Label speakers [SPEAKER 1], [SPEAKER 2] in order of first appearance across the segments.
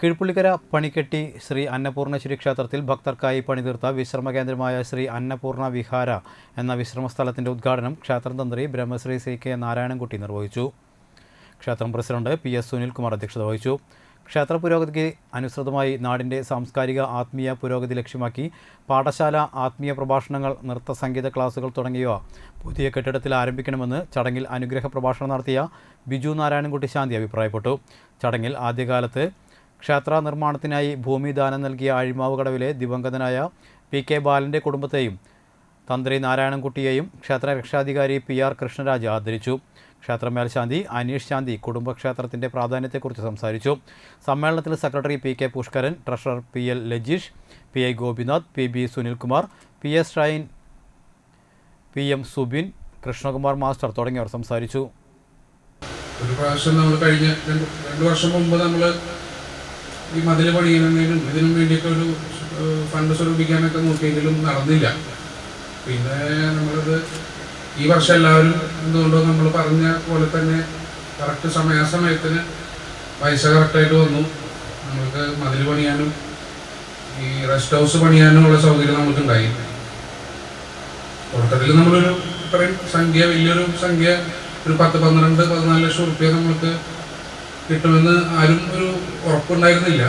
[SPEAKER 1] കീഴ്പുള്ളിക്കര പണിക്കെട്ടി ശ്രീ അന്നപൂർണേശ്വരി ക്ഷേത്രത്തിൽ ഭക്തർക്കായി പണിതീർത്ത വിശ്രമ കേന്ദ്രമായ ശ്രീ അന്നപൂർണ വിഹാര എന്ന വിശ്രമ സ്ഥലത്തിന്റെ ഉദ്ഘാടനം ക്ഷേത്രതന്ത്രി ബ്രഹ്മശ്രീ സി കെ നാരായണൻകുട്ടി നിർവഹിച്ചു. ക്ഷേത്രം പ്രസിഡന്റ് പി എസ് സുനിൽകുമാർ അധ്യക്ഷത വഹിച്ചു. ക്ഷേത്ര പുരോഗതിക്ക് അനുസൃതമായി നാടിന്റെ സാംസ്കാരിക ആത്മീയ പുരോഗതി ലക്ഷ്യമാക്കി പാഠശാല ആത്മീയ പ്രഭാഷണങ്ങൾ നൃത്ത സംഗീത ക്ലാസുകൾ തുടങ്ങിയവ പുതിയ കെട്ടിടത്തിൽ ആരംഭിക്കണമെന്ന് ചടങ്ങിൽ അനുഗ്രഹ പ്രഭാഷണം നടത്തിയ ബിജു നാരായണൻകുട്ടി ശാന്തി അഭിപ്രായപ്പെട്ടു. ചടങ്ങിൽ ആദ്യകാലത്ത് ക്ഷേത്ര നിർമ്മാണത്തിനായി ഭൂമി ദാനം നൽകിയ അഴിമാവ് കടവിലെ ദിവംഗതനായ പി കെ ബാലന്റെ കുടുംബത്തെയും തന്ത്രി നാരായണൻകുട്ടിയെയും ക്ഷേത്ര രക്ഷാധികാരി പി ആർ കൃഷ്ണരാജ് ആദരിച്ചു. ക്ഷേത്ര മേൽശാന്തി അനീഷ് ശാന്തി കുടുംബക്ഷേത്രത്തിന്റെ പ്രാധാന്യത്തെക്കുറിച്ച് സംസാരിച്ചു. സമ്മേളനത്തിൽ secretary P K Pushkaran treasurer P L Lajeesh P I Gopinath P B Sunilkumar P S Shine P M Subin Krishnakumar master തുടങ്ങിയവർ സംസാരിച്ചു.
[SPEAKER 2] ഒരു പ്രാവശ്യം നമ്മൾ കഴിഞ്ഞ രണ്ട് വർഷം മുമ്പ് നമ്മൾ ഈ മതിൽ പണിയുന്നതിനും ഇതിനും വേണ്ടിയിട്ട് ഒരു ഫണ്ട് സ്വരൂപിക്കാനൊക്കെ നോക്കിയെങ്കിലും നടന്നില്ല. പിന്നെ നമ്മളത് ഈ വർഷം എല്ലാവരും എന്തുകൊണ്ടോ നമ്മൾ പറഞ്ഞ പോലെ തന്നെ കറക്റ്റ് സമയാസമയത്തിന് പൈസ കറക്റ്റായിട്ട് വന്നു. നമുക്ക് മതിൽ പണിയാനും ഈ റെസ്റ്റ് ഹൗസ് പണിയാനും ഉള്ള സൗകര്യം നമുക്കുണ്ടായി തുടക്കത്തിൽ നമ്മളൊരു ഇത്രയും സംഖ്യ വലിയൊരു സംഖ്യ ഒരു പത്ത് പന്ത്രണ്ട് പതിനാല് ലക്ഷം റുപ്യ നമുക്ക് കിട്ടുമെന്ന് ആരും ഒരു ഉറപ്പുണ്ടായിരുന്നില്ല.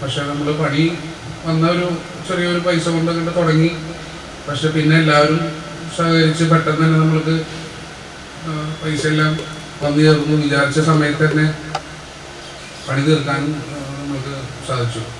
[SPEAKER 2] പക്ഷെ നമ്മൾ പണി വന്ന ഒരു ചെറിയൊരു പൈസ കൊണ്ട് തുടങ്ങി. പക്ഷെ പിന്നെ എല്ലാവരും സഹകരിച്ച് പെട്ടെന്ന് തന്നെ നമ്മൾക്ക് പൈസ എല്ലാം വന്നു ചേർന്നു. വിചാരിച്ച സമയത്ത് തന്നെ പണി തീർക്കാനും നമ്മൾക്ക് സാധിച്ചു.